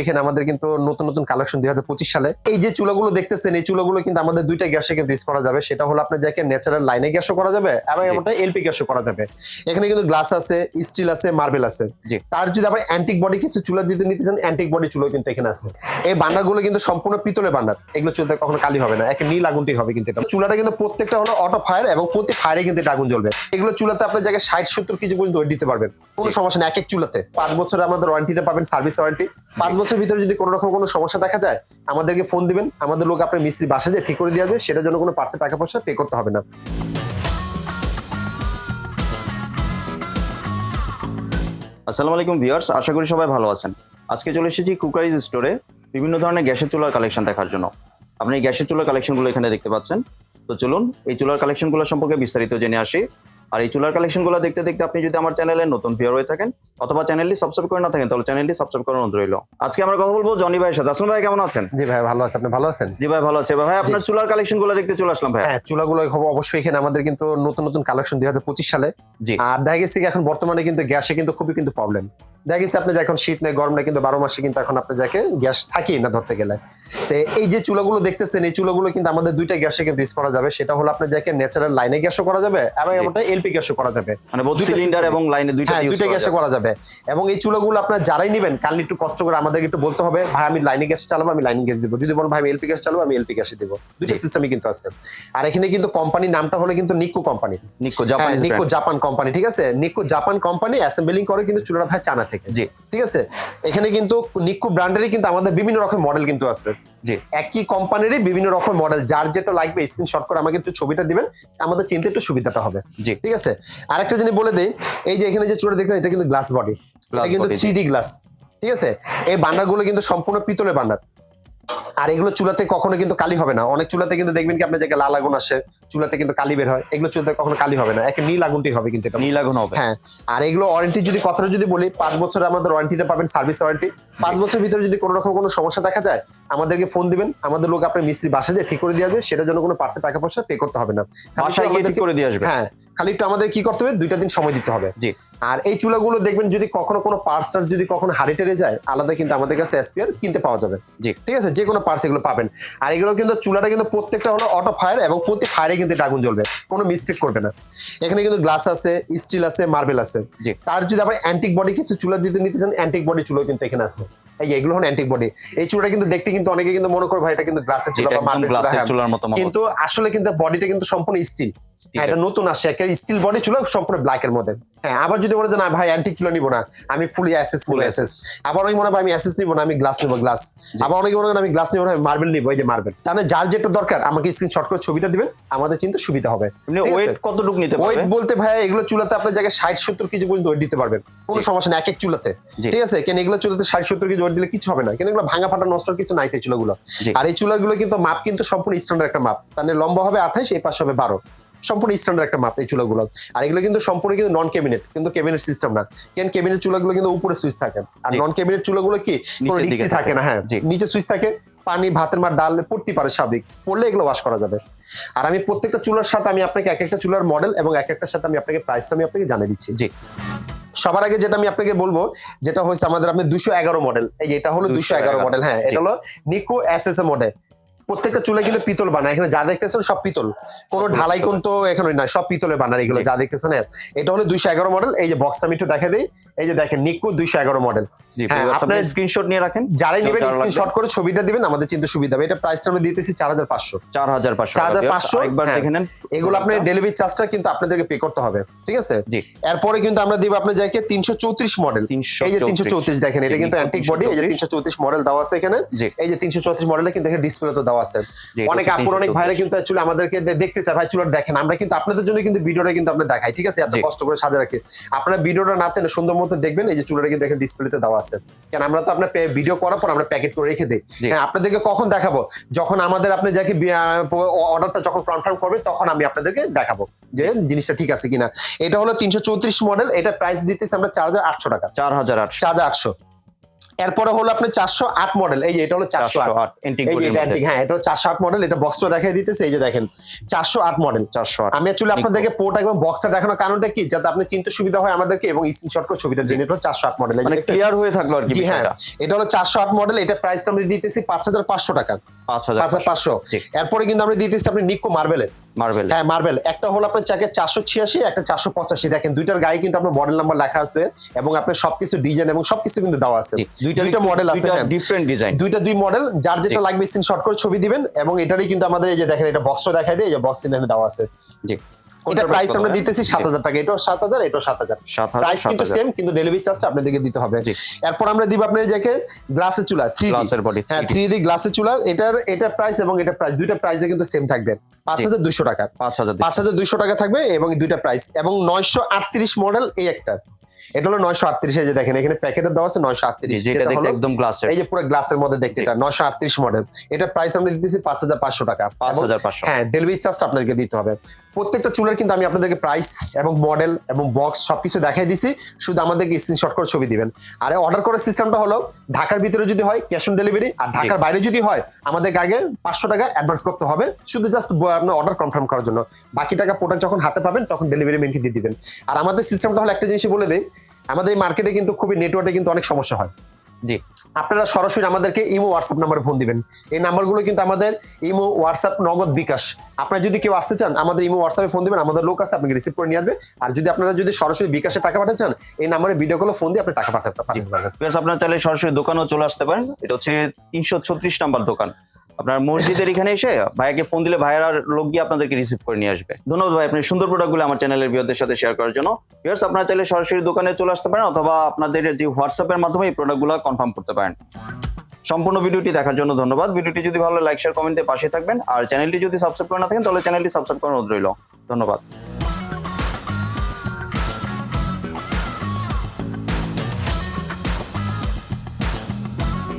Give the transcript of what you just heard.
এখানে আমাদের কিন্তু নতুন নতুন কালেকশন দুই হাজার পঁচিশ সালে। এই যে চুলাগুলো দেখতেছেন এই চুলাগুলো কিন্তু আমাদের দুইটা গ্যাসে কিন্তু ইউজ করা যাবে। সেটা হলো আপনার যাকে ন্যাচারাল লাইনে গ্যাসও করা যাবে এবং। এমনটা এলপি গ্যাসও করা যাবে। এখানে কিন্তু গ্লাস আছে স্টিল আছে মার্বেল আছে। তার যদি আবার অ্যান্টিক বডি কিছু চুলা দিতে নিতে চান অ্যান্টিক বডি চুলো কিন্তু এখানে আছে। এই বান্ডারগুলো কিন্তু সম্পূর্ণ পিতলের বান্ডার এগুলো চুলতে কখনো কালি হবে না। একে নীল আগুনটি হবে কিন্তু এটা। চুলাটা কিন্তু প্রত্যেকটা হলো অটো ফায়ার এবং প্রতি ফায়ারে কিন্তু এটা আগুন জ্বলবে। এগুলো চুলাতে আপনার জায়গায় ষাট সত্তর কেজি পর্যন্ত ওয়েট দিতে পারবেন। কোনো সমস্যা নেই এক এক চুলাতে। পাঁচ বছরে আমাদের ওয়ারেন্টিটা পাবেন সার্ভিস ওয়ারেন্টি পাঁচ বছরের ভিতরে যদি কোনো রকম কোনো সমস্যা দেখা যায়, আমাদেরকে ফোন দিবেন। আমাদের লোক আপনার মিস্ত্রি বাসা যে ঠিক করে দিয়ে আসবে। সেটার জন্য কোনো পার্সে টাকা পয়সা পে করতে হবে না। আসসালামু আলাইকুম ভিউয়ার্স, আশা করি সবাই ভালো আছেন। আজকে চলে এসেছি কুকারিজ স্টোরে বিভিন্ন ধরনের গ্যাসের চুলার কালেকশন দেখার জন্য। আপনি গ্যাসের চুলার কালেকশনগুলো এখানে দেখতে পাচ্ছেন। তো চলুন, এই চুলার কালেকশনগুলো সম্পর্কে বিস্তারিত জেনে আসি। আর এই চুলার কালেকশনগুলো দেখতে দেখতে আপনি যদি আমার চ্যানেলে নতুন ভিউয়ার হয়ে থাকেন অথবা চ্যানেলটি সাবস্ক্রাইব করে না থাকেন তাহলে চ্যানেলটি সাবস্ক্রাইব করে অনুরোধ রইল। আজকে আমরা কথা বলব জনি ভাইয়ের সাথে। আসলাম ভাই কেমন আছেন? জি ভাই ভালো আছেন আপনি ভালো আছেন? জি ভাই ভালো আছে। ভাই আপনার চুলার কালেকশনগুলো দেখতে চলে আসলাম ভাই। হ্যাঁ চুলাগুলো অবশ্যই এখানে আমাদের কিন্তু নতুন নতুন কালেকশন দুই হাজার পঁচিশ সালে। জি। আর দেখা গেছে এখন বর্তমানে কিন্তু গ্যাসে কিন্তু খুবই কিন্তু প্রবলেম দেখা গেছে আপনি এখন শীত নেই গরম নেই কিন্তু বারো মাসে কিন্তু এখন আপনি যাকে গ্যাস থাকেই না ধরতে গেলে। তো এই যে চুলাগুলো দেখতেছেন এই চুলাগুলো কিন্তু আমাদের দুইটা গ্যাসে কিন্তু ইউজ করা যাবে। সেটা হলো আপনার যাকে ন্যাচারাল লাইনে গ্যাসও করা যাবে এবং। এলপি গ্যাসও করা যাবে। মানে সিলিন্ডার এবং লাইনে দুইটা হ্যাঁ দুইটা গ্যাসে করা যাবে। এবং এই চুলাগুলো আপনার যারাই নেবেন কাল একটু কষ্ট করে আমাদেরকে একটু বলতে হবে ভাই আমি লাইনে গ্যাস চালাবো আমি লাইনে গ্যাস দিব। যদি বলেন ভাই আমি এলপি গ্যাস চালাবো আমি এলপি গ্যাসে দিব। দুইটা সিস্টেমই কিন্তু আছে। আর এখানে কিন্তু কোম্পানির নামটা হলো কিন্তু Nikko company Nikko Japanese Nikko Japan company ঠিক আছে? নিকো জাপান কোম্পানি অ্যাসেম্বলিং করে কিন্তু চুলাটা ভাই চানা থেকে। জি। ঠিক আছে? এখানে কিন্তু নিকু ব্র্যান্ডেরই কিন্তু আমাদের বিভিন্ন রকম মডেল কিন্তু আছে। জি। একই কোম্পানিরই বিভিন্ন রকম মডেল যার যেটা লাগবে স্ক্রিনশট করে আমাকে একটু ছবিটা দিবেন। আমাদের চিনতে একটু সুবিধাটা হবে। জি। ঠিক আছে? আরেকটা জিনিস বলে দেই এই যে এখানে যে চুলা দেখলেন এটা কিন্তু গ্লাস বডি এটা কিন্তু থ্রি গ্লাস ঠিক আছে? এই বান্ডারগুলো কিন্তু সম্পূর্ণ পিতলের বান্ডার। আর এগুলো চুলাতে কখনো কিন্তু কালি হবে না। অনেক চুলাতে কিন্তু দেখবেন কি আপনার জায়গায় লাল আগুন আসে চুলাতে কিন্তু কালি বের হয়। এগুলো চুলাতে কখনো কালি হবে না। একে নীল আগুনটি হবে কিন্তু এটা। নীল আগুন হবে। হ্যাঁ আর এগুলো ওয়ারেন্টি যদি কথাটা যদি বলি পাঁচ বছরে আমাদের ওয়ারেন্টিটা পাবেন সার্ভিস ওয়ারেন্টি পাঁচ বছরের ভিতরে যদি কোনো রকম কোনো সমস্যা দেখা যায় আমাদেরকে ফোন দিবেন। আমাদের লোক আপনার মিস্ত্রি বাসা যে ঠিক করে দিয়ে আসবে। সেটার জন্য কোনো পার্সে টাকা পয়সা পে করতে হবে না। বাসায় গিয়ে ঠিক করে দিয়ে আসবে। হ্যাঁ খালি একটু আমাদের কি করতে হবে? দুইটা দিন সময় দিতে হবে। জি। আর এই চুলাগুলো দেখবেন যদি কখনো কোনো পার্টস টার্স যদি কখনো হাড়ি টেরে যায় আলাদা কিন্তু আমাদের কাছে এসপিআর কিনতে পাওয়া যাবে। জি। ঠিক আছে? যে কোনো পার্টস এগুলো পাবেন। আর এগুলো কিন্তু চুলাটা কিন্তু প্রত্যেকটা হলো অটো ফায়ার এবং প্রতি ফায়ারে কিন্তু আগুন জ্বলবে। কোনো মিস্টেক করবে না। এখানে কিন্তু গ্লাস আছে স্টিল আছে মার্বেল আছে। জি। তার যদি আবার অ্যান্টিক বডি কিছু চুলা দিতে নিতে চান অ্যান্টিক বডি চুলো কিন্তু এখানে আছে। এই এগুলো হন অ্যান্টিক বডি এই চুলাটা কিন্তু দেখতে কিন্তু অনেকে কিন্তু মনে করে ভাই এটা কিন্তু গ্লাসের চুলা বা মার্বেল চুলা। হ্যাঁ। কিন্তু আসলে কিন্তু বডিটা কিন্তু সম্পূর্ণ স্টিল এটা নতুন আসে একটা স্টিল বডি চুলা সম্পূর্ণ ব্ল্যাক এর মধ্যে। হ্যাঁ আবার যদি হয় যে না ভাই অ্যান্টিক চুলা নিবো না আমি ফুল অ্যাসেস ফুল অ্যাসেস আবার অনেক মনে হয় আমি অ্যাসেস নিবো না আমি গ্লাস নিবো গ্লাস আবার অনেকে মনে আমি গ্লাস নিবো না আমি মার্বেল নিবো এই যে মার্বেল তাহলে যার যেটা দরকার আমাকে স্ক্রিনশট করে ছবিটা দিবেন আমাদের চিন্তা সুবিধা হবে। ওয়েট কতটুকু নিতে ওয়েট বলতে ভাই এগুলো চুলাতে আপনার জায়গায় ষাট সত্তর কেজি পর্যন্ত ওয়েট দিতে পারবেন। কোনো সমস্যা নেই এক এক চুলাতে। ঠিক আছে? কেন এগুলো চুলাতে ষাট সত্তর কেজি ওয়েট দিলে কিছু হবে না। কেন এগুলো ভাঙা ফাটা নষ্ট কিছু নাই তো চুলাগুলো। আর এই চুলাগুলো কিন্তু মাপ কিন্তু সম্পূর্ণ স্ট্যান্ডার্ড একটা মাপ। তাহলে লম্বা হবে আঠাইশ এই পাশে হবে বারো। সম্পূর্ণ স্ট্যান্ডার্ড একটা মাপ এই চুলাগুলো। আর এগুলো কিন্তু সম্পূর্ণ কিন্তু নন ক্যাবিনেট কিন্তু ক্যাবিনেট সিস্টেম না। কেন ক্যাবিনেট চুলাগুলো কিন্তু উপরে সুইচ থাকে? আর। নন ক্যাবিনেট চুলাগুলো কি? কোনো রিক্সি থাকে। না হ্যাঁ। নিচে সুইচ থাকে পানি ভাতের মার ডাল পড়তে পারে স্বাভাবিক। পড়লে এগুলো ওয়াশ করা যাবে। আর আমি প্রত্যেকটা চুলার সাথে আমি আপনাকে এক একটা চুলার মডেল এবং এক একটার সাথে আমি আপনাকে প্রাইসটা আমি আপনাকে জানিয়ে দিচ্ছি। জি। সবার আগে যেটা আমি আপনাকে বলব যেটা হয়েছে আমাদের আপনি দুশো এগারো মডেল এই এটা হলো দুশো এগারো মডেল হ্যাঁ এটা হলো Nikko S S A model প্রত্যেকটা চুলে কিন্তু পিতল বানায়। এখানে যা দেখতেছেন সব পিতল। কোনো ঢালাই কোন তো এখানে না সব পিতলে বানার এগুলো যা দেখতেছেন। এটা হলো দুইশো এগারো মডেল। এই যে বক্সটা আমি একটু দেখা দিই। এই যে দেখেন নিকো দুইশো এগারো মডেল। হ্যাঁ, আপনার- স্ক্রিনশট নিয়ে রাখেন। যারাই নেবেন স্ক্রিনশট করে ছবিটা দিবেন আমাদের চিন্তা সুবিধা হবে। এটা প্রাইসটা আমরা দিতেছি চার হাজার পাঁচশো। চার হাজার পাঁচশো চার হাজার পাঁচশো একবার হ্যাঁ। দেখে নেন। এগুলো আপনার ডেলিভারি চার্জটা কিন্তু আপনাদেরকে পে করতে হবে। ঠিক আছে? এরপরে কিন্তু আমরা দিব আপনার যাকে তিনশো চৌত্রিশ মডেল 334 এই যে তিনশো চৌত্রিশ। দেখেন এটা কিন্তু অ্যান্টিক বডি এই যে তিনশো চৌত্রিশ মডেল দেওয়া আছে এখানে। এই যে তিনশো চৌত্রিশ মডেলে কিন্তু এখানে ডিসপ্লে তো দেওয়া আছে। অনেক আপুর অনেক ভাইরা কিন্তু অ্যাকচুয়ালি আমাদেরকে দেখতে চায় ভাই চুলার দেখেন আমরা কিন্তু আপনাদের জন্য কিন্তু ভিডিওটা কিন্তু আমরা দেখাই ঠিক আছে? এত কষ্ট করে সাজা রাখি। আপনারা ভিডিওটা না তেনে সুন্দর মতো দেখবেন এই যে চুলাটা কিন্তু এখানে ডিসপ্লেতে দেওয়া আছে। কেন আমরা তো আপনার ভিডিও করার পর আমরা প্যাকেট করে রেখে দিই। হ্যাঁ আপনাদেরকে কখন দেখাবো? যখন আমাদের আপনি যাকে অর্ডারটা যখন কনফার্ম করবে তখন আমি আপনাদেরকে দেখাবো যে জিনিসটা ঠিক আছে কিনা। এটা হলো তিনশো চৌত্রিশ মডেল এটা প্রাইস দিতেছি আমরা চার হাজার আটশো টাকা। চার হাজার আটশো। চার হাজার আটশো। এরপরে হলো আপনার চারশো আট মডেল এই যে এটা হলো চারশো আট। এটা হ্যাঁ এটা চারশো আট মডেল এটা বক্স দেখাই দিতেছে এই যে দেখেন চারশো আট মডেল চারশো আট। আমি অ্যাকচুয়ালি আপনাদেরকে পোর্ট এবং বক্সটা দেখানোর কারণটা কি? যাতে আপনি চিন্তা সুবিধা হয় আমাদেরকে এবং স্ক্রিনশট করে ছবিটা জেনে এটা চারশো আট মডেল মানে ক্লিয়ার হয়ে থাকল আর কি হ্যাঁ। এটা হলো চারশো আট মডেল এটা প্রাইসটা আমি দিতেছি পাঁচ হাজার পাঁচশো টাকা। পাঁচ হাজার পাঁচশো। এরপরে কিন্তু আমরা দিতেছি আপনি নিকো মার্বেলের। মার্বেল। হ্যাঁ মার্বেল। একটা হলো আপনার চাকে চারশো ছিয়াশি একটা চারশো পঁচাশি। দেখেন দুইটার গায়ে কিন্তু আপনার মডেল নাম্বার লেখা আছে এবং আপনার সবকিছু ডিজাইন এবং সবকিছু কিন্তু দেওয়া আছে। দুইটা মডেল আছে হ্যাঁ। ডিফারেন্ট ডিজাইন দুইটা দুই মডেল যার যেটা লাগবে স্ক্রিনশট করে ছবি দিবেন এবং এটারই কিন্তু আমাদের এই যে দেখেন এটা বক্স দেখায় দিয়ে এই যে বক্স কিন্তু দেওয়া আছে। জি এটা প্রাইস আমরা দিতেছি সাত হাজার টাকা এটাও সাত হাজার এটাও সাত হাজার। প্রাইস কিন্তু সেম কিন্তু ডেলিভারি চার্জটা আপনাদেরকে দিতে হবে। এরপর আমরা দিব আপনার যাকে গ্লাসের চুলা থ্রি এর হ্যাঁ থ্রি ডি গ্লাসের চুলা এটার এটা প্রাইস এবং এটা প্রাইস দুইটা প্রাইসে কিন্তু সেম থাকবে। পাঁচ হাজার দুইশো টাকা। পাঁচ হাজার পাঁচ হাজার দুইশো টাকা থাকবে এবং দুইটা প্রাইস এবং নয়শো আটত্রিশ মডেল এই একটা। এটা হলো নয়শো আটত্রিশ এই যে দেখেন এখানে প্যাকেটে দেওয়া আছে নয়শো আটত্রিশ। একদম গ্লাসের এই যে পুরো গ্লাসের মধ্যে দেখতে এটা নয়শো আটত্রিশ মডেল এটা প্রাইস আমরা দিতেছি পাঁচ হাজার পাঁচশো টাকা। পাঁচ হাজার পাঁচশো। হ্যাঁ ডেলিভারি চার্জটা আপনাদেরকে দিতে হবে। প্রত্যেকটা চুলের কিন্তু আমি আপনাদেরকে প্রাইস এবং মডেল এবং বক্স সবকিছু দেখাই দিছি। শুধু আমাদেরকে স্ক্রিনশট করে ছবি দিবেন। আর অর্ডার করার সিস্টেমটা হলো ঢাকার ভিতরে যদি হয় ক্যাশ অন ডেলিভারি আর ঢাকার বাইরে যদি হয় আমাদেরকে আগে পাঁচশো টাকা অ্যাডভান্স করতে হবে। শুধু জাস্ট আপনার অর্ডার কনফার্ম করার জন্য। বাকি টাকা প্রোডাক্ট যখন হাতে পাবেন তখন ডেলিভারি ম্যানকে দিয়ে দিবেন। আর আমাদের সিস্টেমটা হলো একটা জিনিস বলে দেয় আমাদের এই মার্কেটে কিন্তু খুবই নেটওয়ার্কে কিন্তু অনেক সমস্যা হয়। জি। আপনারা সরাসরি আমাদেরকে ইমো হোয়াটসঅ্যাপ নাম্বারে ফোন দিবেন। এই নাম্বারগুলো কিন্তু আমাদের ইমো হোয়াটসঅ্যাপ নগদ বিকাশ। আপনারা যদি কেউ আসতে চান, আমাদের ইমো হোয়াটসঅ্যাপে ফোন দিবেন, আমাদের লোক আছে, আপনাকে রিসিভ করে নিয়ে আসবে। আর যদি আপনারা যদি সরাসরি বিকাশে টাকা পাঠাতে চান, এই নাম্বারে ভিডিও কলে ফোন দিয়ে আপনি টাকা পাঠাতে পারেন। আপনারা চাইলে সরাসরি দোকানেও চলে আসতে পারেন। এটা হচ্ছে তিনশো ছত্রিশ নাম্বার দোকান। আপনার মসজিদের এখানে এসে ভাইয়াকে ফোন দিলে ভাইয়ার লোক গিয়ে আপনাদেরকে রিসিভ করে নিয়ে আসবে। ধন্যবাদ ভাই, আপনি সুন্দর প্রোডাক্টগুলো আমার চ্যানেলের বিয়দের সাথে শেয়ার করার জন্য। ভিউয়ার্স আপনারা চাইলে সরাসরি দোকানে চলে আসতে পারেন অথবা আপনাদের যে হোয়াটসঅ্যাপের মাধ্যমে এই প্রোডাক্টগুলো কনফার্ম করতে পারেন। সম্পূর্ণ ভিডিওটি দেখার জন্য ধন্যবাদ। ভিডিওটি যদি ভালো লাইক শেয়ার কমেন্টে পাশে থাকবেন। আর চ্যানেলটি যদি সাবস্ক্রাইব করে না থাকেন, তাহলে চ্যানেলটি সাবস্ক্রাইব করার অনুরোধ রইল। ধন্যবাদ।